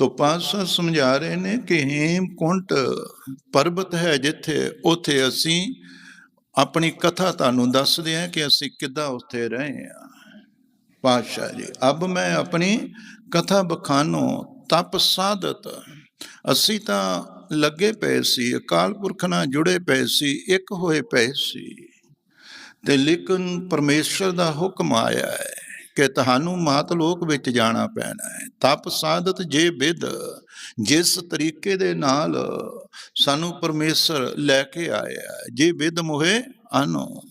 ਤੋ ਪਾਤਸ਼ਾਹ ਸਮਝਾ ਰਹੇ ਨੇ ਕਿ ਹੇਮਕੁੰਟ ਪਰਬਤ ਹੈ ਜਿੱਥੇ ਉਥੇ ਅਸੀਂ ਆਪਣੀ ਕਥਾ ਤੁਹਾਨੂੰ ਦੱਸਦੇ ਹਾਂ ਕਿ ਅਸੀਂ ਕਿੱਦਾਂ ਉੱਥੇ ਰਹੇ ਹਾਂ। ਪਾਤਸ਼ਾਹ ਜੀ, ਅਬ ਮੈਂ ਆਪਣੀ ਕਥਾ ਬਖਾਨੋ ਤਪ ਸਾਧਤ। ਅਸੀਂ ਤਾਂ ਲੱਗੇ ਪਏ ਸੀ, ਅਕਾਲ ਪੁਰਖ ਨਾਲ ਜੁੜੇ ਪਏ ਸੀ, ਇੱਕ ਹੋਏ ਪਏ ਸੀ। ਤੇ ਲੇਕਿਨ ਪਰਮੇਸ਼ਰ ਦਾ ਹੁਕਮ ਆਇਆ ਹੈ। ਕਿ ਤੁਹਾਨੂੰ ਮਾਤ ਲੋਕ ਵਿੱਚ ਜਾਣਾ ਪੈਣਾ ਹੈ। ਤਪ ਸਾਧਤ ਜੇ ਵਿਦ ਜਿਸ ਤਰੀਕੇ ਦੇ ਨਾਲ ਸਾਨੂੰ ਪਰਮੇਸ਼ਰ ਲੈ ਕੇ ਆਇਆ ਜੇ ਵਿਦ ਮੋਹੇ ਆਨੋ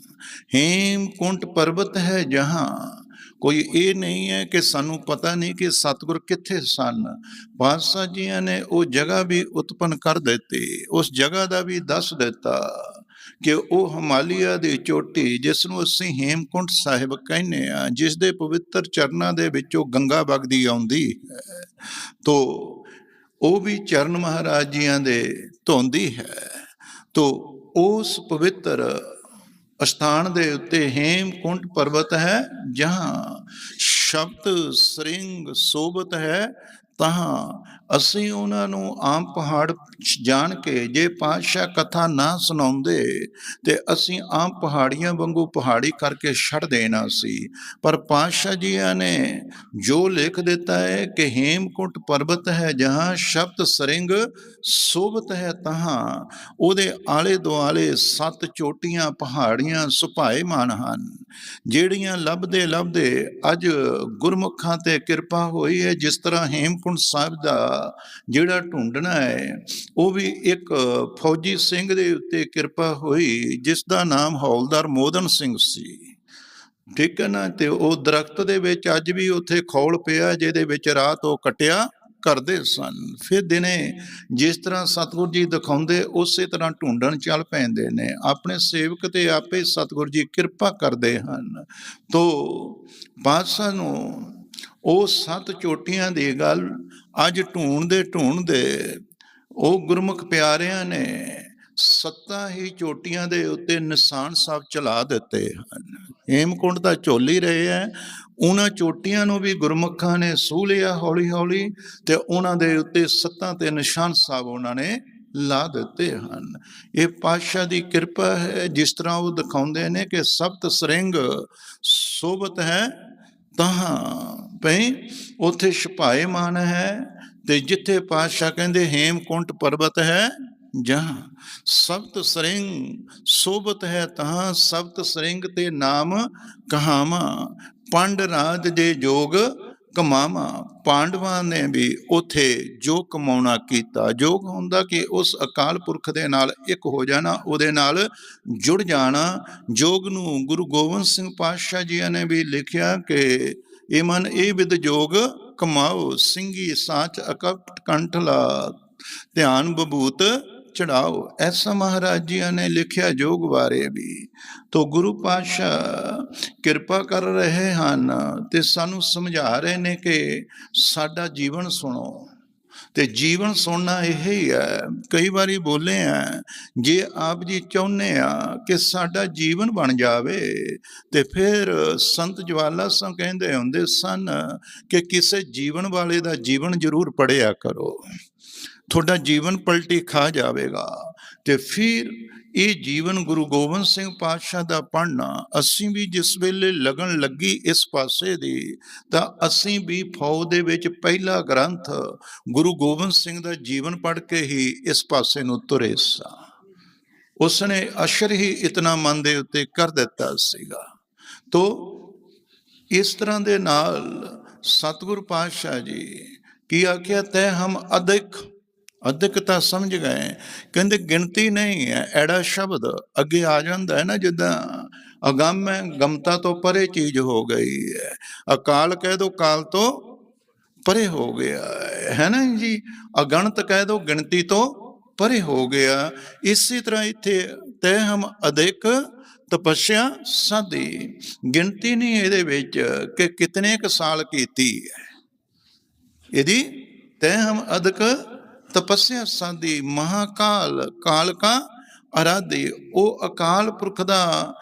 ਹੇਮਕੁੰਟ ਪਰਬਤ ਹੈ ਜਹਾਂ। ਕੋਈ ਇਹ ਨਹੀਂ ਹੈ ਕਿ ਸਾਨੂੰ ਪਤਾ ਨਹੀਂ ਕਿ ਸਤਿਗੁਰ ਕਿੱਥੇ ਸਨ। ਪਾਤਸ਼ਾਹ ਜੀਆਂ ਨੇ ਉਹ ਜਗ੍ਹਾ ਵੀ ਉਤਪਨ ਕਰ ਦਿੱਤੀ, ਉਸ ਜਗ੍ਹਾ ਦਾ ਵੀ ਦੱਸ ਦਿੱਤਾ। ਕਿ ਉਹ ਹਿਮਾਲਿਆ ਦੀ ਚੋਟੀ ਜਿਸ ਨੂੰ ਅਸੀਂ ਹੇਮਕੁੰਟ ਸਾਹਿਬ ਕਹਿੰਦੇ ਆ ਜਿਸ ਦੇ ਪਵਿੱਤਰ ਚਰਨਾਂ ਦੇ ਵਿੱਚੋਂ ਗੰਗਾ ਵਗਦੀ ਆਉਂਦੀ ਹੈ, ਤੋ ਉਹ ਵੀ ਚਰਨ ਮਹਾਰਾਜ ਜੀਆਂ ਦੇ ਧੋਂਦੀ ਹੈ। ਤੋ ਉਸ ਪਵਿੱਤਰ ਅਸਥਾਨ ਦੇ ਉੱਤੇ ਹੇਮਕੁੰਟ ਪਰਬਤ ਹੈ, ਜਹਾਂ ਸ਼ਬਦ ਸ੍ਰਿੰਗ ਸੋਬਤ ਹੈ ਤਾਂ ਅਸੀਂ ਉਹਨਾਂ ਨੂੰ ਆਮ ਪਹਾੜ ਜਾਣ ਕੇ ਜੇ ਪਾਤਸ਼ਾਹ ਕਥਾ ਨਾ ਸੁਣਾਉਂਦੇ ਤੇ ਅਸੀਂ ਆਮ ਪਹਾੜੀਆਂ ਵਾਂਗੂ ਪਹਾੜੀ ਕਰਕੇ ਛੱਡ ਦੇਣਾ ਸੀ। ਪਰ ਪਾਤਸ਼ਾਹ ਜੀਆਂ ਨੇ ਜੋ ਲਿਖ ਦਿੱਤਾ ਹੈ ਕਿ ਹੇਮਕੁੰਟ ਪਰਬਤ ਹੈ ਜਹਾਂ ਸ਼ਬਦ ਸਰਿੰਗ ਸੋਬਤ ਹੈ ਤਹਾਂ, ਉਹਦੇ ਆਲੇ ਦੁਆਲੇ ਸੱਤ ਚੋਟੀਆਂ ਪਹਾੜੀਆਂ ਸੁਭਾਏਮਾਨ ਹਨ, ਜਿਹੜੀਆਂ ਲੱਭਦੇ ਲੱਭਦੇ ਅੱਜ ਗੁਰਮੁਖਾਂ ਤੇ ਕਿਰਪਾ ਹੋਈ ਹੈ ਜਿਸ ਤਰ੍ਹਾਂ ਹੇਮਕੁੰਟ ਸਾਹਿਬ ਦਾ ਜਿਹੜਾ ਢੂੰਡਣਾ ਹੈ, ਉਹ ਵੀ ਇੱਕ ਫੌਜੀ ਸਿੰਘ ਦੇ ਉੱਤੇ ਕਿਰਪਾ ਹੋਈ, ਜਿਸ ਦਾ ਨਾਮ ਹੌਲਦਾਰ ਮੋਦਨ ਸਿੰਘ ਸੀ। ਠੀਕ ਹੈ ਨਾ? ਤੇ ਉਹ ਦਰਖਤ ਦੇ ਵਿੱਚ ਅੱਜ ਵੀ ਉੱਥੇ ਖੋਲ ਪਿਆ, ਜਿਹਦੇ ਵਿੱਚ ਰਾਤ ਉਹ ਕਟਿਆ ਕਰਦੇ ਸਨ। ਫਿਰ ਦਿਨੇ ਜਿਸ ਤਰ੍ਹਾਂ ਸਤਿਗੁਰ ਜੀ ਦਿਖਾਉਂਦੇ, ਉਸੇ ਤਰ੍ਹਾਂ ਢੂੰਡਣ ਚੱਲ ਪੈਂਦੇ ਨੇ। ਆਪਣੇ ਸੇਵਕ ਤੇ ਆਪੇ ਸਤਿਗੁਰ ਜੀ ਕਿਰਪਾ ਕਰਦੇ ਹਨ। ਤੋ ਪਾਤਸ਼ਾਹ ਨੂੰ ਉਹ ਸੱਤ ਚੋਟੀਆਂ ਦੀ ਗੱਲ ਅੱਜ ਢੂੰਡਦੇ ਢੂੰਡਦੇ ਉਹ ਗੁਰਮੁਖ ਪਿਆਰਿਆਂ ਨੇ ਸੱਤਾਂ ਹੀ ਚੋਟੀਆਂ ਦੇ ਉੱਤੇ ਨਿਸ਼ਾਨ ਸਾਹਿਬ ਚਲਾ ਦਿੱਤੇ ਹਨ। ਹੇਮਕੁੰਡ ਦਾ ਝੋਲੀ ਰਹੇ ਹੈ, ਉਹਨਾਂ ਚੋਟੀਆਂ ਨੂੰ ਵੀ ਗੁਰਮੁਖਾਂ ਨੇ ਸੂਹ ਲਿਆ ਹੌਲੀ ਹੌਲੀ ਤੇ ਉਹਨਾਂ ਦੇ ਉੱਤੇ ਸੱਤਾਂ ਤੇ ਨਿਸ਼ਾਨ ਸਾਹਿਬ ਉਹਨਾਂ ਨੇ ਲਾ ਦਿੱਤੇ ਹਨ। ਇਹ ਪਾਤਸ਼ਾਹ ਦੀ ਕਿਰਪਾ ਹੈ, ਜਿਸ ਤਰ੍ਹਾਂ ਉਹ ਦਿਖਾਉਂਦੇ ਨੇ ਕਿ ਸਬਤ ਸਰਿੰਗ ਸੋਬਤ ਹੈ, ਤਾਂ ਪਈ, ਉਥੇ ਛਪਾਏ ਮਾਨ ਹੈ ਤੇ ਜਿੱਥੇ ਪਾਤਸ਼ਾਹ ਕਹਿੰਦੇ ਹੇਮਕੁੰਟ ਪਰਬਤ ਹੈ, ਜਹਾਂ। ਸਬਤ ਸਰਿੰਗ ਸੋਬਤ ਹੈ ਤਹਾਂ, ਸਬਤ ਸਰਿੰਗ ਤੇ ਨਾਮ ਕਹਾਵਾ। ਪੰਡ ਰਾਜ ਦੇ ਜੋਗ ਕਮਾਵਾ। ਪਾਂਡਵਾਂ ਨੇ ਵੀ ਉਥੇ ਜੋ ਕਮਾਉਣਾ ਕੀਤਾ। ਜੋਗ ਹੁੰਦਾ ਕਿ ਉਸ ਅਕਾਲ ਪੁਰਖ ਦੇ ਨਾਲ ਇੱਕ ਹੋ ਜਾਣਾ, ਉਹਦੇ ਨਾਲ ਜੁੜ ਜਾਣਾ। ਜੋਗ ਨੂੰ ਗੁਰੂ ਗੋਬਿੰਦ ਸਿੰਘ ਪਾਤਸ਼ਾਹ ਜੀ ਨੇ ਵੀ ਲਿਖਿਆ ਕਿ ਇਹ ਮਨ ਇਹ ਵਿਦ ਜੋਗ ਕਮਾਓ ਸਿੰਘੀ ਸਾਚ ਅਕਪਟ ਕੰਠਲਾ ਧਿਆਨ ਬਬੂਤ ਚੜਾਓ। ਐਸਾ ਮਹਾਰਾਜ ਜੀ ਨੇ ਲਿਖਿਆ ਜੋਗ ਬਾਰੇ ਵੀ। ਤੋ ਗੁਰੂ ਪਾਤਸ਼ਾਹ ਕਿਰਪਾ ਕਰ ਰਹੇ ਹਨ ਤੇ ਸਾਨੂੰ ਸਮਝਾ ਰਹੇ ਨੇ ਕਿ ਸਾਡਾ ਜੀਵਨ ਸੁਣੋ। ਤੇ ਜੀਵਨ ਸੁਣਨਾ ਇਹ ਹੀ ਹੈ। ਕਈ ਵਾਰੀ ਬੋਲੇ ਆ, ਜੇ ਆਪ ਜੀ ਚਾਹੁੰਦੇ ਆ ਕਿ ਸਾਡਾ ਜੀਵਨ ਬਣ ਜਾਵੇ, ਤੇ ਫਿਰ ਸੰਤ ਜਵਾਲਾ ਸਿੰਘ ਕਹਿੰਦੇ ਹੁੰਦੇ ਸਨ ਕਿ ਕਿਸੇ ਜੀਵਨ ਵਾਲੇ ਦਾ ਜੀਵਨ ਜ਼ਰੂਰ ਪੜਿਆ ਕਰੋ। ਤੁਹਾਡਾ ਜੀਵਨ ਪਲਟੀ ਖਾ ਜਾਵੇਗਾ। ਤੇ ਫਿਰ ਇਹ ਜੀਵਨ ਗੁਰੂ ਗੋਬਿੰਦ ਸਿੰਘ ਪਾਤਸ਼ਾਹ ਦਾ ਪੜ੍ਹਨਾ, ਅਸੀਂ ਵੀ ਜਿਸ ਵੇਲੇ ਲਗਨ ਲੱਗੀ ਇਸ ਪਾਸੇ ਦੀ, ਤਾਂ ਅਸੀਂ ਵੀ ਫੌਜ ਦੇ ਵਿੱਚ ਪਹਿਲਾ ਗ੍ਰੰਥ ਗੁਰੂ ਗੋਬਿੰਦ ਸਿੰਘ ਦਾ ਜੀਵਨ ਪੜ੍ਹ ਕੇ ਹੀ ਇਸ ਪਾਸੇ ਨੂੰ ਤੁਰੇ ਸਾਂ। ਉਸਨੇ ਅਸ਼ਰ ਹੀ ਇਤਨਾ ਮਨ ਦੇ ਉੱਤੇ ਕਰ ਦਿੱਤਾ ਸੀਗਾ। ਤੋ ਇਸ ਤਰ੍ਹਾਂ ਦੇ ਨਾਲ ਸਤਿਗੁਰ ਪਾਤਸ਼ਾਹ ਜੀ ਕੀ ਆਖਿਆ, ਤੈ ਹਮ ਅਧਿਕ ਅਧਿਕ ਤਾਂ ਸਮਝ ਗਏ। ਕਹਿੰਦੇ ਗਿਣਤੀ ਨਹੀਂ ਹੈ, ਐੜਾ ਸ਼ਬਦ ਅੱਗੇ ਆ ਜਾਂਦਾ ਹੈ ਨਾ, ਜਿੱਦਾਂ ਅਗੰਮ ਹੈ, ਗਮਤਾ ਤੋਂ ਪਰੇ ਚੀਜ਼ ਹੋ ਗਈ ਹੈ। ਅਕਾਲ ਕਹਿ ਦੋ ਕਾਲ ਤੋਂ ਪਰੇ ਹੋ ਗਿਆ ਹੈ। ਨਾ ਜੀ? ਅਗਣਤ ਕਹਿ ਦੋ ਗਿਣਤੀ ਤੋਂ ਪਰੇ ਹੋ ਗਿਆ। ਇਸੇ ਤਰ੍ਹਾਂ ਇੱਥੇ ਤੈ ਹਮ ਅਧਿਕ ਤਪੱਸਿਆ ਸਾਦੀ ਗਿਣਤੀ ਨਹੀਂ ਇਹਦੇ ਵਿੱਚ ਕਿ ਕਿਤਨੇ ਕ ਸਾਲ ਕੀਤੀ ਹੈ। ਇਹਦੀ ਤੈ ਹਮ ਅਧਿਕ ਤਪੱਸਿਆ ਸਾਧੀ ਮਹਾਕਾਲ ਕਾਲ ਕਾ ਅਰਾਧੇ। ਉਹ ਅਕਾਲ ਪੁਰਖ ਦਾ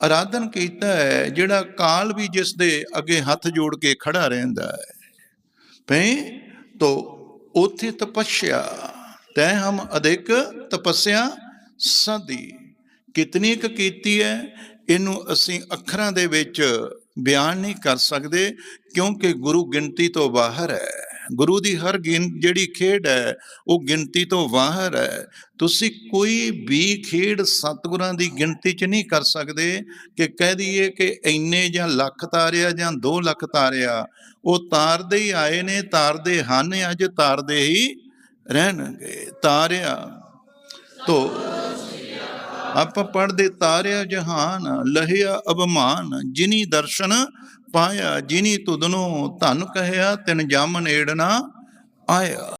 ਆਰਾਧਨ ਕੀਤਾ ਹੈ, ਜਿਹੜਾ ਕਾਲ ਵੀ ਜਿਸ ਦੇ ਅੱਗੇ ਹੱਥ ਜੋੜ ਕੇ ਖੜਾ ਰਹਿੰਦਾ ਹੈ। ਪਈ ਤੋ ਉਥੇ ਤਪੱਸਿਆ, ਤੈ ਹਮ ਅਧਿਕ ਤਪੱਸਿਆ ਸਾਧੀ ਕਿਤਨੀ ਕੁ ਕੀਤੀ ਹੈ, ਇਹਨੂੰ ਅਸੀਂ ਅੱਖਰਾਂ ਦੇ ਵਿੱਚ ਬਿਆਨ ਨਹੀਂ ਕਰ ਸਕਦੇ, ਕਿਉਂਕਿ ਗੁਰੂ ਗਿਣਤੀ ਤੋਂ ਬਾਹਰ ਹੈ। ਗੁਰੂ ਦੀ ਹਰ ਗਿਣ ਜਿਹੜੀ ਖੇਡ ਹੈ, ਉਹ ਗਿਣਤੀ ਤੋਂ ਬਾਹਰ ਹੈ। ਤੁਸੀਂ ਕੋਈ ਵੀ ਖੇਡ ਸਤਿਗੁਰਾਂ ਦੀ ਗਿਣਤੀ 'ਚ ਨਹੀਂ ਕਰ ਸਕਦੇ ਕਿ ਕਹਿ ਦਈਏ ਕਿ ਇੰਨੇ ਜਾਂ ਲੱਖ ਤਾਰਿਆ ਜਾਂ 2 ਲੱਖ ਤਾਰਿਆ, ਉਹ ਤਾਰਦੇ ਹੀ ਆਏ ਨੇ, ਤਾਰਦੇ ਹਨ, ਅੱਜ ਤਾਰਦੇ ਹੀ ਰਹਿਣਗੇ। ਤਾਰਿਆ ਤੋ ਆਪਾਂ ਪੜਦੇ ਤਾਰਿਆ ਜਹਾਨ, ਲਹਿਆ ਅਭਮਾਨ ਜਿਨੀ ਦਰਸ਼ਨ ਪਾਇਆ ਜਿਨੀ ਤੁਧਨੋ ਧਨ ਕਹਿਆ ਤਿਨ ਜਮ ਨੇੜਨਾ ਆਇਆ।